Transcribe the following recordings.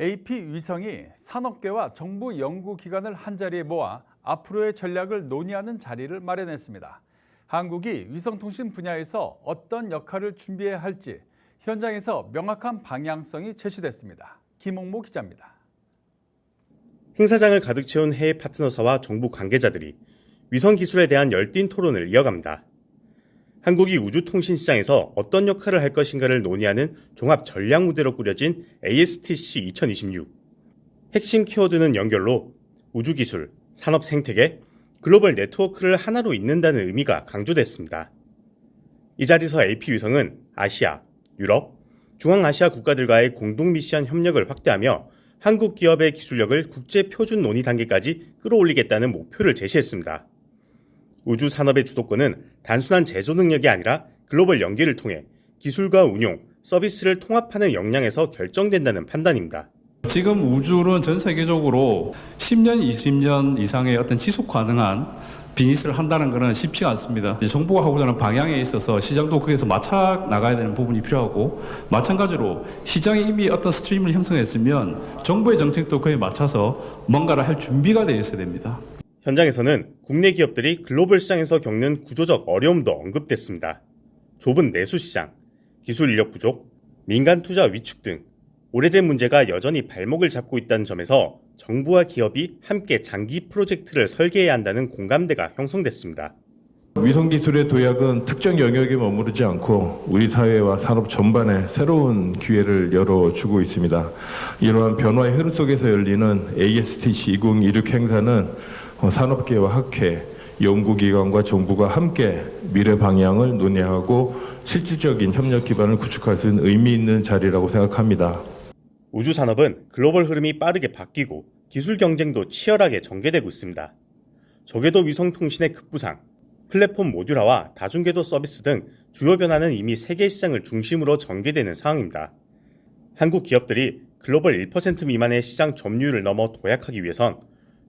AP 위성이 산업계와 정부 연구기관을 한자리에 모아 앞으로의 전략을 논의하는 자리를 마련했습니다. 한국이 위성통신 분야에서 어떤 역할을 준비해야 할지 현장에서 명확한 방향성이 제시됐습니다. 김홍모 기자입니다. 행사장을 가득 채운 해외 파트너사와 정부 관계자들이 위성 기술에 대한 열띤 토론을 이어갑니다. 한국이 우주통신 시장에서 어떤 역할을 할 것인가를 논의하는 종합 전략 무대로 꾸려진 ASTC 2026. 핵심 키워드는 연결로 우주기술, 산업 생태계, 글로벌 네트워크를 하나로 잇는다는 의미가 강조됐습니다. 이 자리에서 AP위성은 아시아, 유럽, 중앙아시아 국가들과의 공동 미션 협력을 확대하며 한국 기업의 기술력을 국제 표준 논의 단계까지 끌어올리겠다는 목표를 제시했습니다. 우주 산업의 주도권은 단순한 제조 능력이 아니라 글로벌 연계를 통해 기술과 운용, 서비스를 통합하는 역량에서 결정된다는 판단입니다. 지금 우주는 전 세계적으로 10년, 20년 이상의 어떤 지속 가능한 비즈니스를 한다는 것은 쉽지가 않습니다. 정부가 하고자 하는 방향에 있어서 시장도 거기에서 맞춰 나가야 되는 부분이 필요하고 마찬가지로 시장이 이미 어떤 스트림을 형성했으면 정부의 정책도 그에 맞춰서 뭔가를 할 준비가 되어 있어야 됩니다. 현장에서는 국내 기업들이 글로벌 시장에서 겪는 구조적 어려움도 언급됐습니다. 좁은 내수 시장, 기술 인력 부족, 민간 투자 위축 등 오래된 문제가 여전히 발목을 잡고 있다는 점에서 정부와 기업이 함께 장기 프로젝트를 설계해야 한다는 공감대가 형성됐습니다. 위성 기술의 도약은 특정 영역에 머무르지 않고 우리 사회와 산업 전반에 새로운 기회를 열어주고 있습니다. 이러한 변화의 흐름 속에서 열리는 ASTC 2016 행사는 어, 산업계와 학회, 연구기관과 정부가 함께 미래 방향을 논의하고 실질적인 협력 기반을 구축할 수 있는 의미 있는 자리라고 생각합니다. 우주 산업은 글로벌 흐름이 빠르게 바뀌고 기술 경쟁도 치열하게 전개되고 있습니다. 저궤도 위성 통신의 급부상, 플랫폼 모듈화와 다중궤도 서비스 등 주요 변화는 이미 세계 시장을 중심으로 전개되는 상황입니다. 한국 기업들이 글로벌 1% 미만의 시장 점유율을 넘어 도약하기 위해선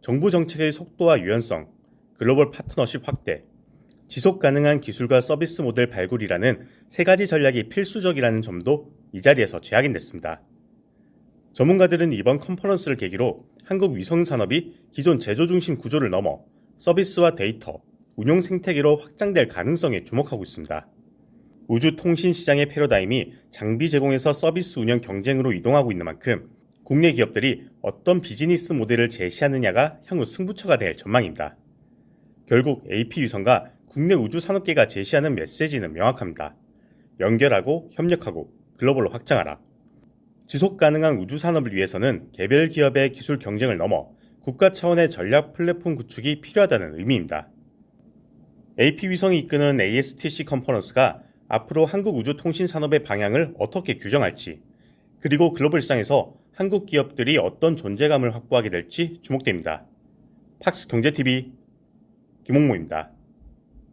정부 정책의 속도와 유연성, 글로벌 파트너십 확대, 지속 가능한 기술과 서비스 모델 발굴이라는 세 가지 전략이 필수적이라는 점도 이 자리에서 재확인됐습니다. 전문가들은 이번 컨퍼런스를 계기로 한국 위성 산업이 기존 제조 중심 구조를 넘어 서비스와 데이터, 운용 생태계로 확장될 가능성에 주목하고 있습니다. 우주 통신 시장의 패러다임이 장비 제공에서 서비스 운영 경쟁으로 이동하고 있는 만큼 국내 기업들이 어떤 비즈니스 모델을 제시하느냐가 향후 승부처가 될 전망입니다. 결국 AP위성과 국내 우주 산업계가 제시하는 메시지는 명확합니다. 연결하고 협력하고 글로벌로 확장하라. 지속 가능한 우주 산업을 위해서는 개별 기업의 기술 경쟁을 넘어 국가 차원의 전략 플랫폼 구축이 필요하다는 의미입니다. AP위성이 이끄는 ASTC 컨퍼런스가 앞으로 한국 우주 통신 산업의 방향을 어떻게 규정할지, 그리고 글로벌 시장에서 한국 기업들이 어떤 존재감을 확보하게 될지 주목됩니다. 팍스 경제TV 김홍모입니다.